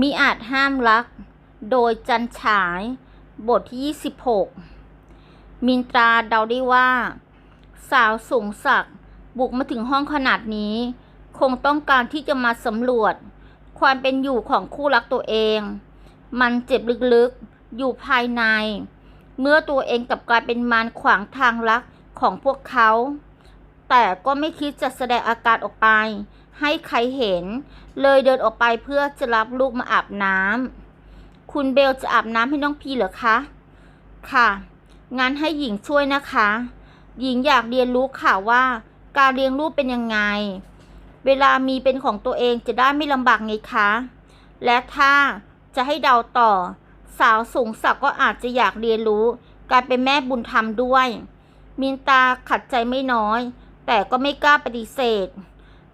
มิอาจห้ามรัก โดยจันฉาย บทที่ 26 มินตราเดาได้ว่า สาวสูงศักดิ์บุกมาถึงห้องขนาดนี้ คงต้องการที่จะมาสำรวจ ความเป็นอยู่ของคู่รักตัวเอง มันเจ็บลึกๆ อยู่ภายใน เมื่อตัวเองกับกลายเป็นมารขวางทางรักของพวกเขา แต่ก็ไม่คิดจะแสดงอาการออกไป ให้ใครเห็น เลยเดินออกไปเพื่อจะรับลูกมาอาบน้ำคุณเบลจะอาบน้ำให้น้องพีเหรอคะ ค่ะงั้นให้หญิงช่วยนะคะ หญิงอยากเรียนรู้ค่ะว่า การเลี้ยงลูกเป็นยังไง เวลามีเป็นของตัวเองจะได้ไม่ลำบากไงคะ และถ้าจะให้เดาต่อ สาวสูงศักก์ก็อาจจะอยากเรียนรู้การเป็นแม่บุญธรรมด้วย มินตาขัดใจไม่น้อย แต่ก็ไม่กล้าปฏิเสธ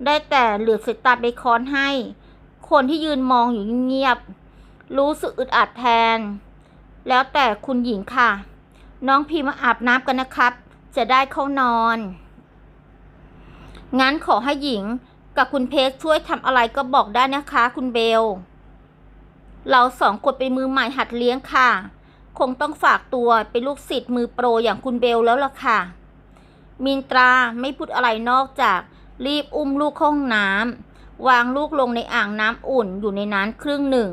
ได้แต่เหลือสายตาไปค้อนให้ คนที่ยืนมองอยู่เงียบ รู้สึกอึดอัดแทน แล้วแต่คุณหญิงค่ะ น้องพีมาอาบน้ำกันนะครับ จะได้เข้านอน งั้นขอให้หญิงกับคุณเพชรช่วยทำอะไรก็บอกได้นะคะ คุณเบล เราสองคนเป็นมือใหม่หัดเลี้ยงค่ะ คงต้องฝากตัวเป็นลูกศิษย์มือโปรอย่างคุณเบลแล้วล่ะค่ะ มินตราไม่พูดอะไรนอกจาก รีบอุ้มลูกเข้าห้องน้ำวางลูกลงในอ่างน้ำอุ่นอยู่ในนั้นครึ่งหนึ่ง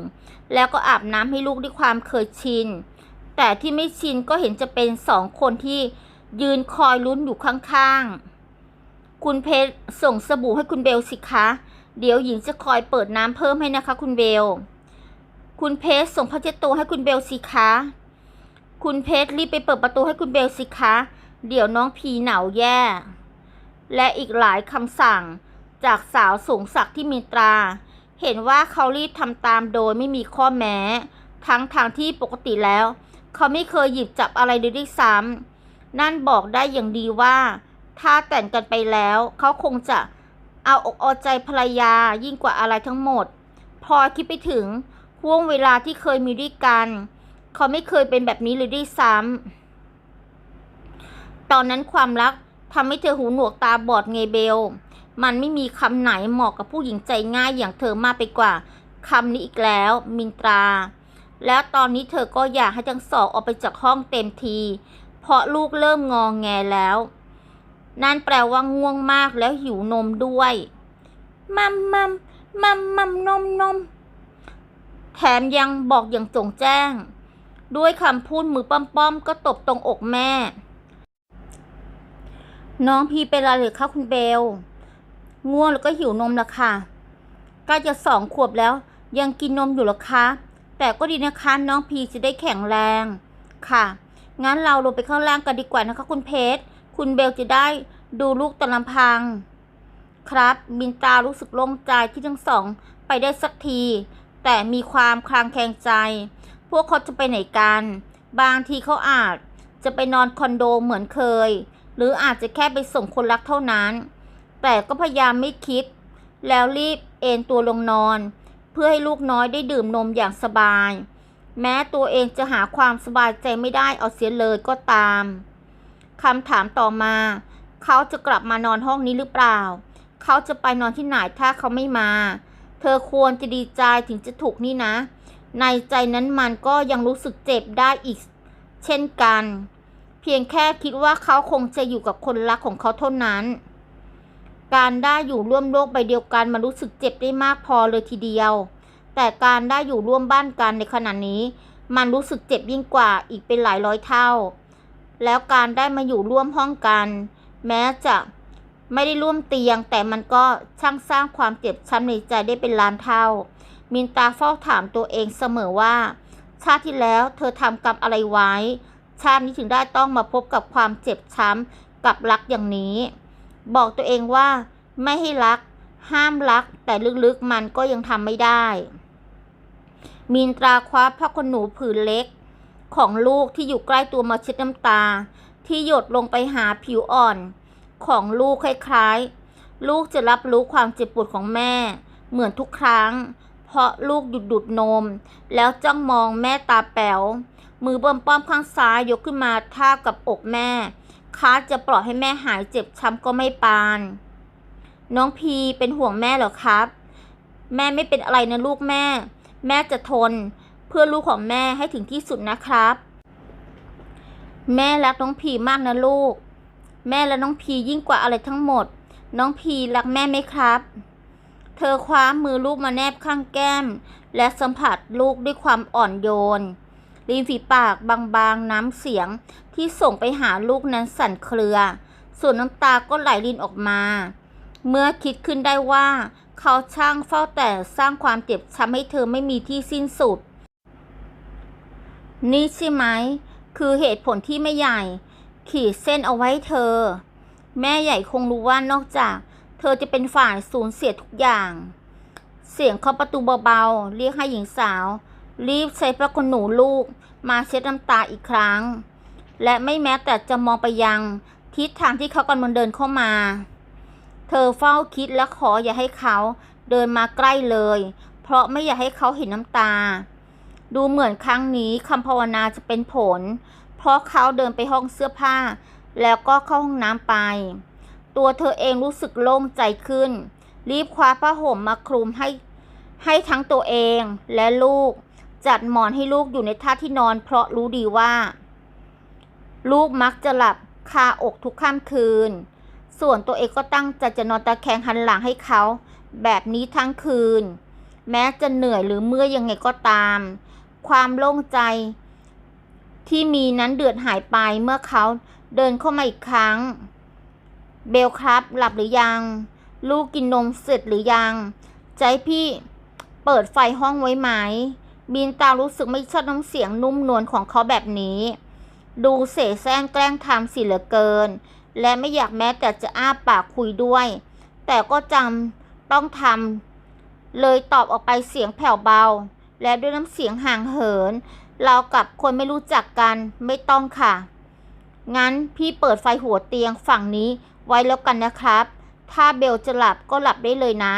แล้วก็อาบน้ำให้ลูกด้วยความเคยชิน แต่ที่ไม่ชินก็เห็นจะเป็นสองคนที่ยืนคอยลุ้นอยู่ข้างๆ คุณเพชรส่งสบู่ให้คุณเบลสิคะ เดี๋ยวหญิงจะคอยเปิดน้ำเพิ่มให้นะคะ คุณเบล คุณเพชรส่งผ้าเช็ดตัวให้คุณเบลสิคะ คุณเพชรรีบไปเปิดประตูให้คุณเบลสิคะ เดี๋ยวน้องพีหนาวแย่ และอีกหลายคำสั่ง จากสาวสูงศักดิ์ที่มีตรา เห็นว่าเขารีบทำตามโดยไม่มีข้อแม้ ทั้งทางที่ปกติแล้ว เขาไม่เคยหยิบจับอะไรเลยด้วยซ้ำนั่นบอกได้อย่างดีว่า ถ้าแต่งกันไปแล้ว เขาคงจะเอาอกเอาใจภรรยายิ่งกว่าอะไรทั้งหมด พอคิดไปถึงห่วงเวลาที่เคยมีด้วยกัน เขาไม่เคยเป็นแบบนี้เลยด้วยซ้ำตอนนั้นความรัก ทำให้เธอหูหนวกตาบอดไงเบล มันไม่มีคำไหนเหมาะกับผู้หญิงใจง่ายอย่างเธอมากไปกว่าคำนี้อีกแล้ว มินตรา แล้วตอนนี้เธอก็อยากให้ทั้งสองออกไปจากห้องเต็มที เพราะลูกเริ่มงองแงแล้ว นั่นแปลว่าง่วงมากแล้วหิวนมด้วยมัมมัมมัมมัมนมนมแถมยังบอกอย่างจงแจ้ง ด้วยคำพูดมือป้อมๆก็ตบตรงอกแม่ น้องพีเป็นอะไรหรือคะคุณเบล ง่วงแล้วก็หิวนมละค่ะใกล้จะสองขวบแล้ว ยังกินนมอยู่หรอคะ แต่ก็ดีนะคะน้องพีจะได้แข็งแรง ค่ะ งั้นเราลงไปข้างล่างกันดีกว่านะคะ คุณเพชร คุณเบลจะได้ดูลูกตะลำพัง ครับ บินตารู้สึกโล่งใจที่ทั้งสองไปได้สักที แต่มีความคลางแคลงใจ พวกเขาจะไปไหนกัน บางทีเขาอาจจะไปนอนคอนโดเหมือนเคย หรืออาจจะแค่ไปส่งคนรักเท่านั้น แต่ก็พยายามไม่คิด แล้วรีบเอนตัวลงนอน เพื่อให้ลูกน้อยได้ดื่มนมอย่างสบาย แม้ตัวเองจะหาความสบายใจไม่ได้เอาเสียเลยก็ตามคำถามต่อมา เขาจะกลับมานอนห้องนี้หรือเปล่า เขาจะไปนอนที่ไหนถ้าเขาไม่มา เธอควรจะดีใจถึงจะถูกนี่นะ ในใจนั้นมันก็ยังรู้สึกเจ็บได้อีก เช่นกัน พียงแค่คิดว่าเขาคงจะอยู่กับคนรักของเขาเท่านั้น การได้อยู่ร่วมโลกใบเดียวกันมันรู้สึกเจ็บได้มากพอเลยทีเดียว แต่การได้อยู่ร่วมบ้านกันในขณะนี้ มันรู้สึกเจ็บยิ่งกว่าอีกเป็นหลายร้อยเท่า แล้วการได้มาอยู่ร่วมห้องกัน แม้จะไม่ได้ร่วมเตียง แต่มันก็ช่างสร้างความเจ็บช้ำในใจได้เป็นล้านเท่า มินตาเฝ้าถามตัวเองเสมอว่า ชาติที่แล้วเธอทำกรรมอะไรไว้ ชาตินี้ถึงได้ต้องมาพบกับความเจ็บช้ำกับรักอย่างนี้ บอกตัวเองว่าไม่ให้รัก ห้ามรัก แต่ลึกๆมันก็ยังทำไม่ได้มินตราคว้าผ้าขนหนูผืนเล็ก ของลูกที่อยู่ใกล้ตัวมาเช็ดน้ำตา ที่หยดลงไปหาผิวอ่อน ของลูกคล้ายๆ ลูกจะรับรู้ความเจ็บปวดของแม่ เหมือนทุกครั้ง เพราะลูกหยุดดูดนม แล้วจ้องมองแม่ตาแป๋ว มือเบิ่มป้อมข้างซ้ายยกขึ้นมาท่ากับอกแม่ คาจะปล่อยให้แม่หายเจ็บช้ำก็ไม่ปาน น้องพีเป็นห่วงแม่เหรอครับ แม่ไม่เป็นอะไรนะลูกแม่ แม่จะทน เพื่อลูกของแม่ให้ถึงที่สุดนะครับ แม่รักน้องพีมากนะลูก แม่และน้องพียิ่งกว่าอะไรทั้งหมด น้องพีรักแม่ไหมครับ เธอคว้ามือลูกมาแนบข้างแก้ม และสัมผัสลูกด้วยความอ่อนโยน ริมฝีปากบางๆน้ำเสียงที่ส่งไปหาลูกนั้นสั่นเครือ ส่วนน้ำตาก็ไหลรินออกมา เมื่อคิดขึ้นได้ว่า เขาช่างเฝ้าแต่สร้างความเจ็บช้ำให้เธอไม่มีที่สิ้นสุด นี่ใช่ไหม คือเหตุผลที่ไม่ใหญ่ ขีดเส้นเอาไว้เธอ แม่ใหญ่คงรู้ว่านอกจาก เธอจะเป็นฝ่ายสูญเสียทุกอย่าง เสียงเคาะประตูเบาๆ เรียกให้หญิงสาว รีบใช้พระคนหนูลูกมาเช็ดน้ำตาอีกครั้ง และไม่แม้แต่จะมองไปยังทิศทางที่เขากำลังเดินเข้ามา เธอเฝ้าคิดและขออย่าให้เขาเดินมาใกล้เลย เพราะไม่อยากให้เขาเห็นน้ำตา ดูเหมือนครั้งนี้คำภาวนาจะเป็นผล เพราะเขาเดินไปห้องเสื้อผ้า แล้วก็เข้าห้องน้ำไป ตัวเธอเองรู้สึกโล่งใจขึ้น รีบคว้าผ้าห่มมาคลุมให้ให้ทั้งตัวเองและลูก จัดหมอนให้ลูกอยู่ในท่าที่นอน เพราะรู้ดีว่า ลูกมักจะหลับคาอกทุกค่ำคืน ส่วนตัวเองก็ตั้งใจจะนอนตะแคงหันหลังให้เขา แบบนี้ทั้งคืน แม้จะเหนื่อยหรือเมื่อยยังไงก็ตาม ความโล่งใจ ที่มีนั้นเดือดหายไปเมื่อเขาเดินเข้ามาอีกครั้ง เบลครับหลับหรือยัง ลูกกินนมเสร็จหรือยัง ใจพี่เปิดไฟห้องไว้ไหม บินตารู้สึกไม่ชอบน้ำเสียงนุ่มนวลของเขาแบบนี้ ดูเสแสร้งแกล้งทำสิเหลือเกิน และไม่อยากแม้แต่จะอ้าปากคุยด้วย แต่ก็จำต้องทำเลยตอบออกไปเสียงแผ่วเบา และด้วยน้ำเสียงห่างเหิน เรากับคนไม่รู้จักกันไม่ต้องค่ะ งั้นพี่เปิดไฟหัวเตียงฝั่งนี้ไว้แล้วกันนะครับ ถ้าเบลจะหลับก็หลับได้เลยนะ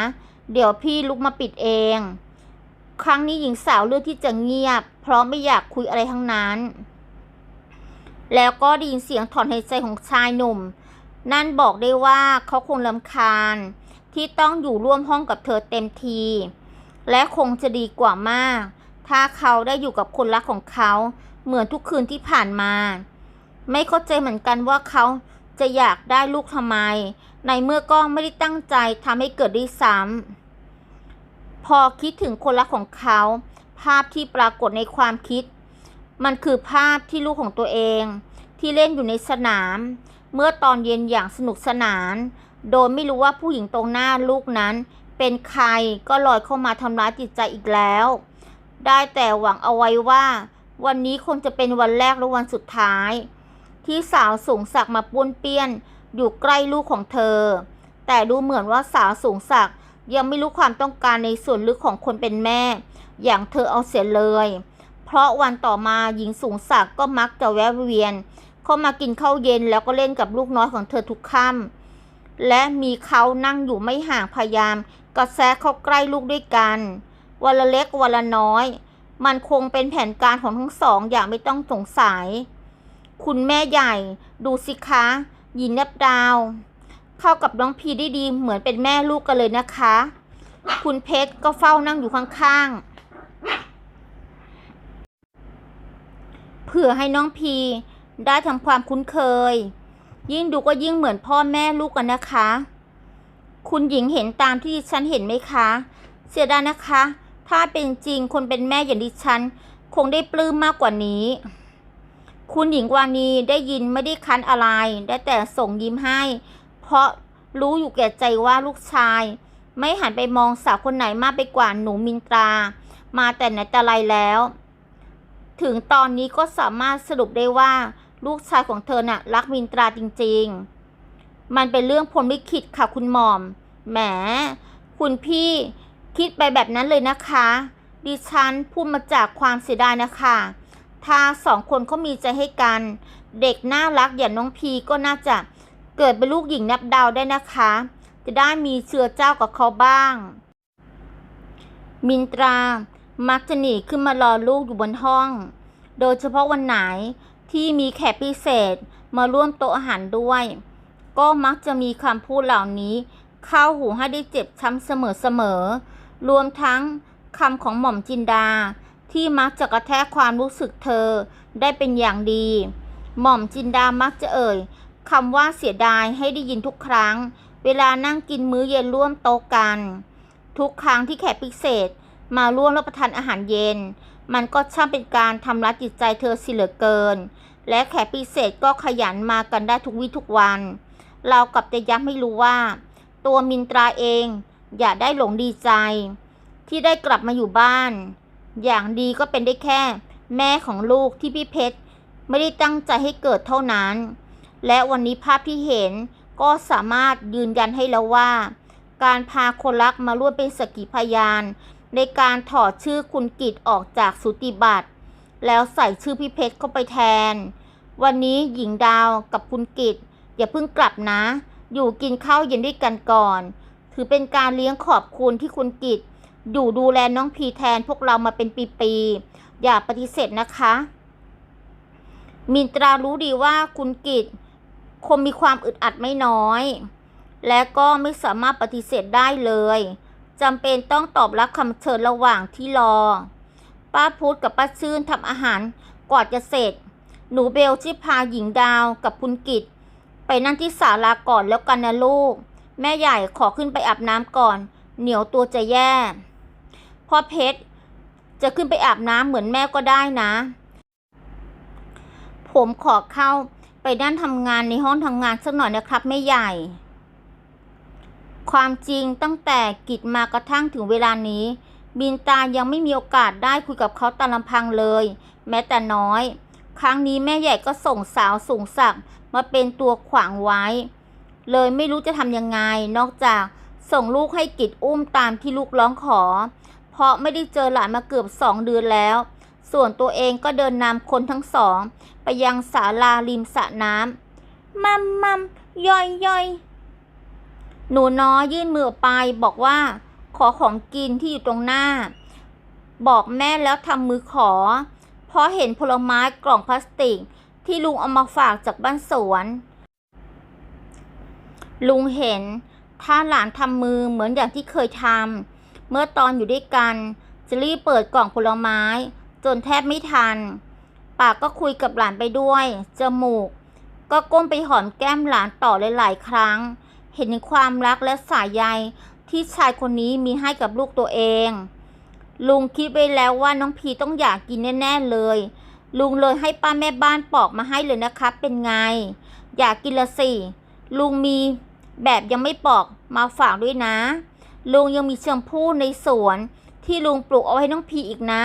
เดี๋ยวพี่ลุกมาปิดเอง ครั้งนี้หญิงสาวเลือกที่จะเงียบ เพราะไม่อยากคุยอะไรทั้งนั้น แล้วก็ได้ยินเสียงถอนหายใจของชายหนุ่ม นั่นบอกได้ว่าเขาคงลำคาญที่ต้องอยู่ร่วมห้องกับเธอเต็มที และคงจะดีกว่ามาก ถ้าเขาได้อยู่กับคนรักของเขาเหมือนทุกคืนที่ผ่านมา ไม่เข้าใจเหมือนกันว่าเขาจะอยากได้ลูกทำไม ในเมื่อก็ไม่ได้ตั้งใจทำให้เกิดด้วยซ้ำ พอคิดถึงคนรักของเขา ภาพที่ปรากฏในความคิด มันคือภาพที่ลูกของตัวเอง ที่เล่นอยู่ในสนาม เมื่อตอนเย็นอย่างสนุกสนาน โดยไม่รู้ว่าผู้หญิงตรงหน้าลูกนั้น เป็นใครก็ลอยเข้ามาทำร้ายจิตใจอีกแล้ว ได้แต่หวังเอาไว้ว่า วันนี้คงจะเป็นวันแรกและวันสุดท้าย ที่สาวสูงศักมาป้วนเปี้ยน อยู่ใกล้ลูกของเธอ แต่ดูเหมือนว่าสาวสูงศักด ยังไม่รู้ความต้องการในส่วนลึกของคนเป็นแม่ อย่างเธอเอาเสียเลย เพราะวันต่อมาหญิงสูงศักดิ์ก็มักจะแวะเวียน เข้ามากินข้าวเย็นแล้วก็เล่นกับลูกน้อยของเธอทุกค่ำและมีเขานั่งอยู่ไม่ห่างพยายามกระแซะเข้าใกล้ลูกด้วยกันวันละเล็กวันละน้อย มันคงเป็นแผนการของทั้งสองอย่างไม่ต้องสงสัย คุณแม่ใหญ่ ดูสิคะหยินนับดาว เข้ากับน้องพีได้ดีเหมือนเป็นแม่ลูกกันเลยนะคะ คุณเพชรก็เฝ้านั่งอยู่ข้างๆ เผื่อให้น้องพีได้ทำความคุ้นเคย ยิ่งดูก็ยิ่งเหมือนพ่อแม่ลูกกันนะคะ คุณหญิงเห็นตามที่ดิฉันเห็นไหมคะ เสียดายนะคะ ถ้าเป็นจริงคนเป็นแม่อย่างดิฉัน คงได้ปลื้มมากกว่านี้คุณหญิงวานีได้ยินไม่ได้คันอะไร ได้แต่ส่งยิ้มให้ เพราะรู้อยู่แก่ใจว่าลูกชาย ไม่หันไปมองสาวคนไหนมากไปกว่าหนูมินตรา มาแต่ไหนแต่ไรแล้ว ถึงตอนนี้ก็สามารถสรุปได้ว่าลูกชายของเธอน่ะรักมินตราจริง ๆ มันเป็นเรื่องพรหมลิขิตค่ะคุณหม่อม แหม คุณพี่คิดไปแบบนั้นเลยนะคะ ดิฉันพูดมาจากความเสียดายนะคะ ถ้าสองคนเขามีใจให้กัน เด็กน่ารักอย่างน้องพีก็น่าจะ เกิดเป็นลูกหญิงนับดาวได้นะคะ จะได้มีเชื้อเจ้ากับเขาบ้าง มินตรา มักจะหนีขึ้นมารอลูกอยู่บนห้อง โดยเฉพาะวันไหนที่มีแขกพิเศษมาร่วมโต๊ะอาหารด้วย ก็มักจะมีคำพูดเหล่านี้ เข้าหูให้ได้เจ็บช้ำเสมอๆ รวมทั้งคำของหม่อมจินดา ที่มักจะกระแทกความรู้สึกเธอได้เป็นอย่างดี หม่อมจินดามักจะเอ่ย คำว่าเสียดายให้ได้ยินทุกครั้ง เวลานั่งกินมื้อเย็นร่วมโต๊ะกัน ทุกครั้งที่แขกพิเศษ มาร่วมรับประทานอาหารเย็น มันก็ช่างเป็นการทำร้ายจิตใจเธอสิเหลือเกิน และแขกพิเศษก็ขยันมากันได้ทุกวี่ทุกวัน เรากับจะย้ำให้รู้ว่า ตัวมินตราเองอย่าได้หลงดีใจ ที่ได้กลับมาอยู่บ้าน อย่างดีก็เป็นได้แค่ แม่ของลูกที่พี่เพชรไม่ได้ตั้งใจให้เกิดเท่านั้น และวันนี้ภาพที่เห็นก็สามารถยืนยันให้แล้วว่า การพาคนรักมาร่วมเป็นสกขีพยาน ในการถอดชื่อคุณกิตออกจากสุติบัตรแล้วใส่ชื่อพี่เพชรเข้าไปแทน วันนี้หญิงดาวกับคุณกิตอย่าเพิ่งกลับนะ อยู่กินข้าวเย็นด้วยกันก่อน ถือเป็นการเลี้ยงขอบคุณที่คุณกิตอยู่ดูแลน้องพีแทนพวกเรามาเป็นปีๆอย่าปฏิเสธนะคะ มินตรารู้ดีว่าคุณกิต คงมีความอึดอัดไม่น้อย และก็ไม่สามารถปฏิเสธได้เลยจำเป็นต้องตอบรับคำเชิญระหว่างที่รอ ป้าพุธกับป้าชื่นทำอาหารกว่าจะเสร็จ หนูเบลที่พาหญิงดาวกับคุณกิตไปนั่งที่ศาลาก่อนแล้วกันนะลูก แม่ใหญ่ขอขึ้นไปอาบน้ำก่อน เหนียวตัวจะแย่พ่อเพชรจะขึ้นไปอาบน้ำเหมือนแม่ก็ได้นะ ผมขอเข้า ไปด้านทำงานในห้องทำงานสักหน่อยนะครับแม่ใหญ่ ความจริงตั้งแต่กิจมากระทั่งถึงเวลานี้ บินตายังไม่มีโอกาสได้คุยกับเขาตามลำพังเลย แม้แต่น้อย ครั้งนี้แม่ใหญ่ก็ส่งสาวสูงศักมาเป็นตัวขวางไว้ เลยไม่รู้จะทำยังไง นอกจากส่งลูกให้กิจอุ้มตามที่ลูกร้องขอ เพราะไม่ได้เจอหลานมาเกือบสองเดือนแล้ว ส่วนตัวเองก็เดินนำคนทั้งสอง ไปยังศาลาริมสระน้ำมัมมัมย่อยย่อยหนูน้อยยื่นมือออกไปบอกว่า ขอของกินที่อยู่ตรงหน้า บอกแม่แล้วทำมือขอ เพราะเห็นผลไม้กล่องพลาสติก ที่ลุงเอามาฝากจากบ้านสวน ลุงเห็น ถ้าหลานทำมือเหมือนอย่างที่เคยทำเมื่อตอนอยู่ด้วยกันจะรีบเปิดกล่องผลไม้ จนแทบไม่ทัน ปากก็คุยกับหลานไปด้วย จมูก ก็ก้มไปหอมแก้มหลานต่อหลายๆครั้ง เห็นความรักและสายใยที่ชายคนนี้มีให้กับลูกตัวเอง ลุงคิดไว้แล้วว่าน้องพีต้องอยากกินแน่ๆเลย ลุงเลยให้ป้าแม่บ้านปอกมาให้เลยนะครับเป็นไง อยากกินละสิลุงมีแบบยังไม่ปอกมาฝากด้วยนะ ลุงยังมีแชมพูในสวนที่ลุงปลูกเอาให้น้องพีอีกนะ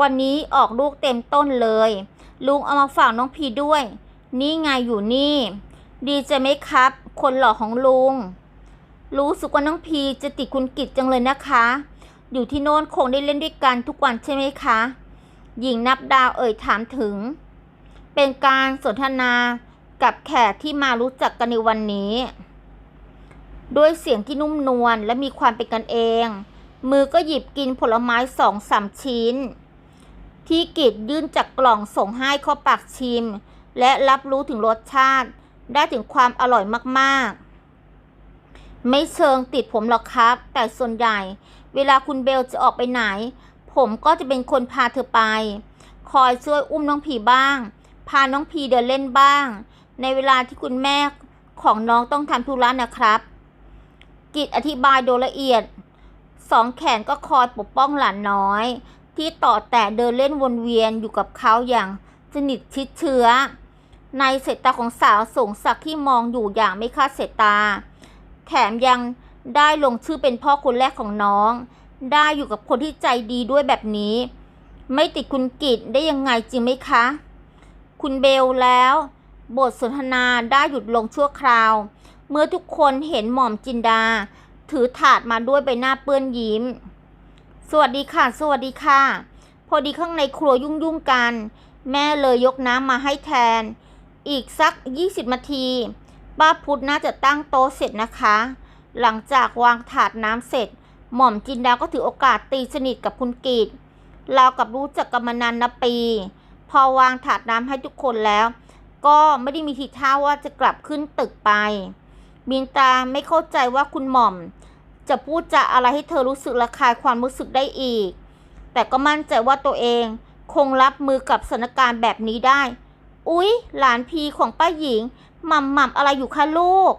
วันนี้ออกลูกเต็มต้นเลย ลุงเอามาฝากน้องพีด้วย นี่ไงอยู่นี่ ดีใจไหมครับ คนหล่อของลุง รู้สึกว่าน้องพีจะติดคุณกิจจังเลยนะคะ อยู่ที่โน่นคงได้เล่นด้วยกันทุกวันใช่ไหมคะ หญิงนับดาวเอ่ยถามถึง เป็นการสนทนากับแขกที่มารู้จักกันในวันนี้ ด้วยเสียงที่นุ่มนวลและมีความเป็นกันเอง มือก็หยิบกินผลไม้สองสามชิ้น ที่กิจยื่นจากกล่องส่งให้เข้าปากชิม และรับรู้ถึงรสชาติ ได้ถึงความอร่อยมากๆ ไม่เชิงติดผมหรอกครับ แต่ส่วนใหญ่ เวลาคุณเบลจะออกไปไหน ผมก็จะเป็นคนพาเธอไป คอยช่วยอุ้มน้องผีบ้าง พาน้องพีเดินเล่นบ้าง ในเวลาที่คุณแม่ของน้องต้องทำธุระนะครับ กิจอธิบายโดยละเอียด สองแขนก็คอยปกป้องหลานน้อย ที่ต่อแต่เดินเล่นวนเวียนอยู่กับเขาอย่างสนิทชิดเชื้อ ในสายตาของสาวสงสักดิ์ที่มองอยู่อย่างไม่คาดสายตา แถมยังได้ลงชื่อเป็นพ่อคนแรกของน้อง ได้อยู่กับคนที่ใจดีด้วยแบบนี้ ไม่ติดคุณกิจได้ยังไงจริงไหมคะ คุณเบลแล้ว บทสนทนาได้หยุดลงชั่วคราว เมื่อทุกคนเห็นหม่อมจินดา ถือถาดมาด้วยใบหน้าเปื้อนยิ้ม สวัสดีค่ะ สวัสดีค่ะ พอดีข้างในครัวยุ่งๆกัน แม่เลยยกน้ำมาให้แทน อีกสัก 20นาทีป้าพุธน่าจะตั้งโต๊ะเสร็จนะคะ หลังจากวางถาดน้ำเสร็จ หม่อมจินดาก็ถือโอกาสตีสนิทกับคุณกีดเรากับรู้จักกันมานานนับปี พอวางถาดน้ำให้ทุกคนแล้ว ก็ไม่ได้มีทีท่าว่าจะกลับขึ้นตึกไปมินตาไม่เข้าใจว่าคุณหม่อม จะพูดจะอะไรให้เธอรู้สึกระคายความรู้สึกได้อีก แต่ก็มั่นใจว่าตัวเองคงรับมือกับสถานการณ์แบบนี้ได้ อุ๊ย หลานพีของป้าหญิงหม่ำหม่ำอะไรอยู่คะลูก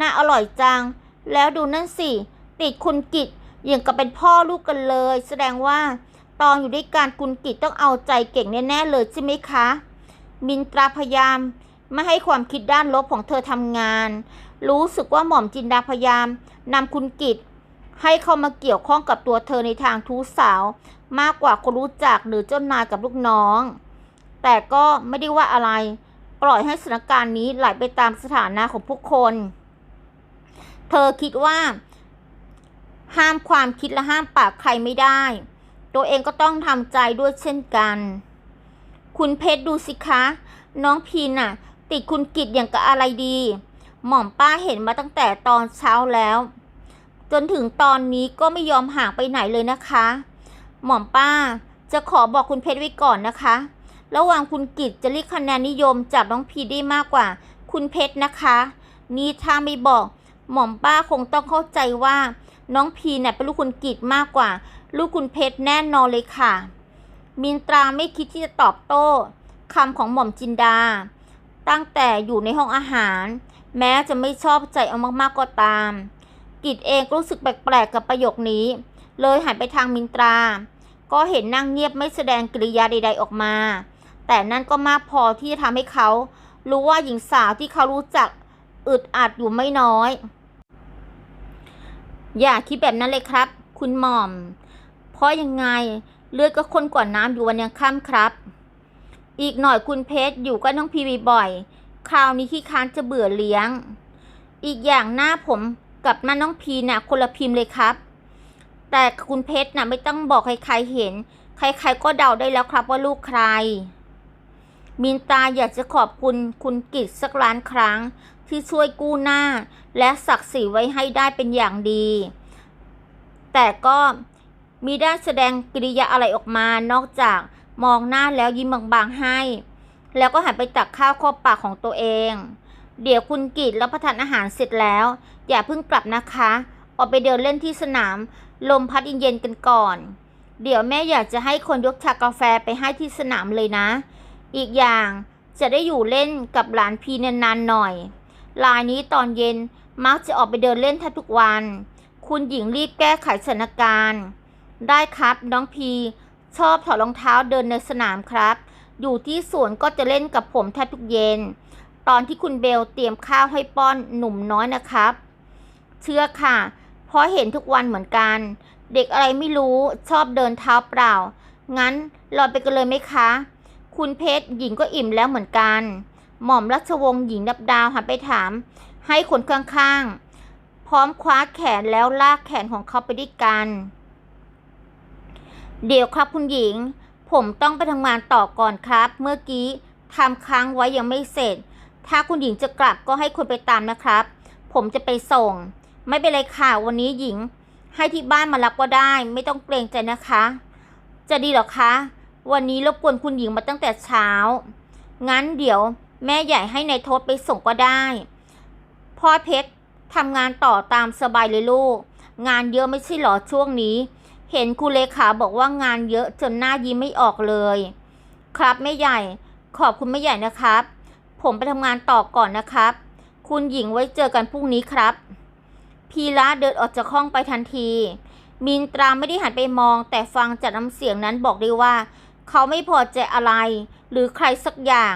น่าอร่อยจัง แล้วดูนั่นสิ ติดคุณกิจอย่างกับเป็นพ่อลูกกันเลย แสดงว่า ตอนอยู่ด้วยกันคุณกิจต้องเอาใจเก่งแน่ๆเลยใช่ไหมคะ มินตราพยายาม ไม่ให้ความคิดด้านลบของเธอทำงาน รู้สึกว่าหม่อมจินดาพยายามนำคุณกิจให้เข้ามาเกี่ยวข้องกับตัวเธอในทางทู้สาว มากกว่าคนรู้จักหรือเจ้านายกับลูกน้อง แต่ก็ไม่ได้ว่าอะไร ปล่อยให้สถานการณ์นี้ไหลไปตามสถานะของผู้คน เธอคิดว่า ห้ามความคิดและห้ามปากใครไม่ได้ ตัวเองก็ต้องทำใจด้วยเช่นกัน คุณเพชรดูสิคะ น้องพีน่ะ ติดคุณกิจอย่างกับอะไรดี หม่อมป้าเห็นมาตั้งแต่ตอนเช้าแล้ว จนถึงตอนนี้ก็ไม่ยอมห่างไปไหนเลยนะคะ หม่อมป้าจะขอบอกคุณเพชรไว้ก่อนนะคะ ระหว่างคุณกิจจะเรียกคะแนนนิยมจากน้องพีได้มากกว่า คุณเพชรนะคะ นี่ถ้าไม่บอก หม่อมป้าคงต้องเข้าใจว่า น้องพีเนี่ยเป็นลูกคุณกิจมากกว่า ลูกคุณเพชรแน่นอนเลยค่ะ มินตราไม่คิดที่จะตอบโต้คำของหม่อมจินดา ตั้งแต่อยู่ในห้องอาหาร แม้จะไม่ชอบใจเอามากๆก็ตาม กิจเองก็รู้สึกแปลกๆกับประโยคนี้ เลยหันไปทางมินตรา ก็เห็นนั่งเงียบไม่แสดงกิริยาใด ๆออกมา แต่นั่นก็มากพอที่จะทำให้เขา รู้ว่าหญิงสาวที่เขารู้จักอึดอัดอยู่ไม่น้อย อย่าคิดแบบนั้นเลยครับ คุณหม่อม เพราะยังไงเลือดก็ข้นกว่าน้ำอยู่วันยังค่ำครับ อีกหน่อยคุณเพชรอยู่กับน้องพีบ่อย คราวนี้ขี้ค้านจะเบื่อเลี้ยง อีกอย่างหน้าผมกับหน้าน้องพีน่ะคนละพิมพ์เลยครับ แต่คุณเพชรน่ะไม่ต้องบอกใครๆเห็น ใครๆก็เดาได้แล้วครับว่าลูกใคร มินตาอยากจะขอบคุณคุณกิตสักล้านครั้งที่ช่วยกู้หน้า และศักดิ์ศรีไว้ให้ได้เป็นอย่างดี แต่ก็มีได้แสดงกิริยาอะไรออกมานอกจากมองหน้าแล้วยิ้มบางๆให้ แล้วก็หันไปตักข้าวเข้าปากของตัวเอง เดี๋ยวคุณกิตรับประทานอาหารเสร็จแล้ว อย่าเพิ่งกลับนะคะ ออกไปเดินเล่นที่สนาม ลมพัดเย็นๆกันก่อน เดี๋ยวแม่อยากจะให้คนยกชากาแฟไปให้ที่สนามเลยนะ อีกอย่างจะได้อยู่เล่นกับหลานพีนานๆหน่อย ลายนี้ตอนเย็นมักจะออกไปเดินเล่นแทบทุกวัน คุณหญิงรีบแก้ไขสถานการณ์ ได้ครับน้องพี ชอบถอดรองเท้าเดินในสนามครับ อยู่ที่สวนก็จะเล่นกับผมแทบทุกเย็น ตอนที่คุณเบลเตรียมข้าวให้ป้อนหนุ่มน้อยนะครับ เชื่อค่ะ เพราะเห็นทุกวันเหมือนกัน เด็กอะไรไม่รู้ชอบเดินเท้าเปล่า งั้นเราไปกันเลยไหมคะ คุณเพชรหญิงก็อิ่มแล้วเหมือนกัน หม่อมราชวงศ์หญิงดับดาวหันไปถาม ให้คนข้างๆ พร้อมคว้าแขนแล้วลากแขนของเขาไปด้วยกัน เดี๋ยวครับคุณหญิง ผมต้องไปทำงานต่อก่อนครับ เมื่อกี้ทำค้างไว้ยังไม่เสร็จ ถ้าคุณหญิงจะกลับก็ให้คนไปตามนะครับ ผมจะไปส่ง ไม่เป็นไรค่ะวันนี้หญิง ให้ที่บ้านมารับก็ได้ ไม่ต้องเกรงใจนะคะ จะดีหรอคะ วันนี้รบกวนคุณหญิงมาตั้งแต่เช้า งั้นเดี๋ยวแม่ใหญ่ให้ในายทศไปส่งก็ได้ พ่อเพชรทำงานต่อตามสบายเลยลูก งานเยอะไม่ใช่หรอช่วงนี้ เห็นคุณเลขาบอกว่างานเยอะจนหน้ายิ้มไม่ออกเลย ครับแม่ใหญ่ ขอบคุณแม่ใหญ่นะครับ ผมไปทำงานต่อก่อนนะครับ คุณหญิงไว้เจอกันพรุ่งนี้ครับ พีระเดินออกจากห้องไปทันที มินตราไม่ได้หันไปมอง แต่ฟังจากน้ำเสียงนั้นบอกได้ว่า เขาไม่พอใจอะไร หรือใครสักอย่าง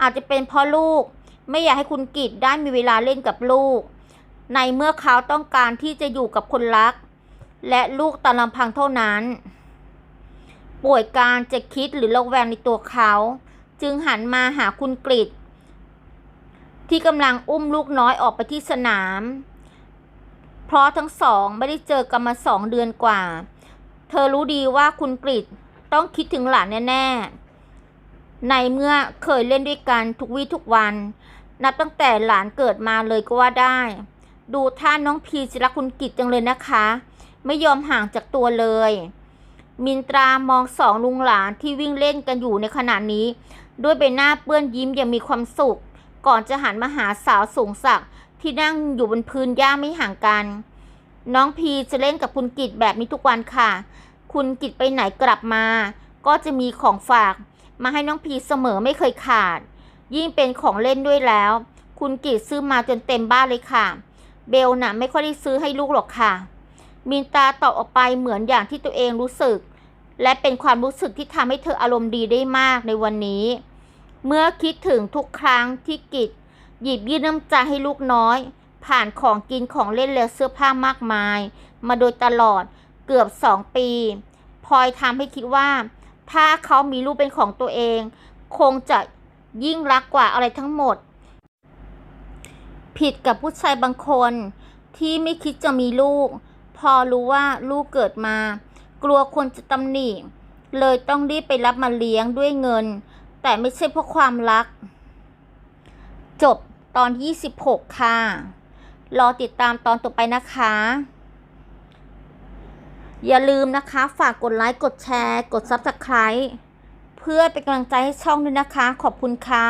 อาจจะเป็นเพราะลูก ไม่อยากให้คุณกิจได้มีเวลาเล่นกับลูก ในเมื่อเขาต้องการที่จะอยู่กับคนรัก และลูกตามลำพังเท่านั้น ป่วยการจะคิดหรือระแวงในตัวเขา จึงหันมาหาคุณกริดที่กำลังอุ้มลูกน้อยออกไปที่สนาม เพราะทั้งสองไม่ได้เจอกันมาสองเดือนกว่า เธอรู้ดีว่าคุณกริดต้องคิดถึงหลานแน่ ๆ ในเมื่อเคยเล่นด้วยกันทุกวี่ทุกวัน นับตั้งแต่หลานเกิดมาเลยก็ว่าได้ ดูท่าน้องพีจะรักคุณกิจจังเลยนะคะ ไม่ยอมห่างจากตัวเลย มินตรามองสองลุงหลานที่วิ่งเล่นกันอยู่ในขณะนี้ ด้วยใบหน้าเปื้อนยิ้มอย่างมีความสุข ก่อนจะหันมาหาสาวสูงสักที่นั่งอยู่บนพื้นหญ้าไม่ห่างกัน น้องพีจะเล่นกับคุณกิจแบบนี้ทุกวันค่ะ คุณกิจไปไหนกลับมา ก็จะมีของฝาก มาให้น้องพีเสมอไม่เคยขาด ยิ่งเป็นของเล่นด้วยแล้ว คุณกิจซื้อมาจนเต็มบ้านเลยค่ะ เบลน่ะไม่ค่อยได้ซื้อให้ลูกหรอกค่ะ มินตาตอบออกไปเหมือนอย่างที่ตัวเองรู้สึก และเป็นความรู้สึกที่ทำให้เธออารมณ์ดีได้มากในวันนี้ เมื่อคิดถึงทุกครั้งที่กิจหยิบยื่นน้ำใจให้ลูกน้อย ผ่านของกินของเล่นและเสื้อผ้ามากมาย มาโดยตลอดเกือบสองปีพลอยทำให้คิดว่า ถ้าเขามีลูกเป็นของตัวเอง คงจะยิ่งรักกว่าอะไรทั้งหมด ผิดกับผู้ชายบางคนที่ไม่คิดจะมีลูก พอรู้ว่าลูกเกิดมา กลัวคนจะตำหนิเลยต้องรีบไปรับมาเลี้ยงด้วยเงิน แต่ไม่ใช่เพราะความรัก จบตอน 26 ค่ะ รอติดตามตอนต่อไปนะคะ อย่าลืมนะคะ ฝากกดไลค์ กดแชร์ กด Subscribe เพื่อเป็นกำลังใจให้ช่องด้วยนะคะ ขอบคุณค่ะ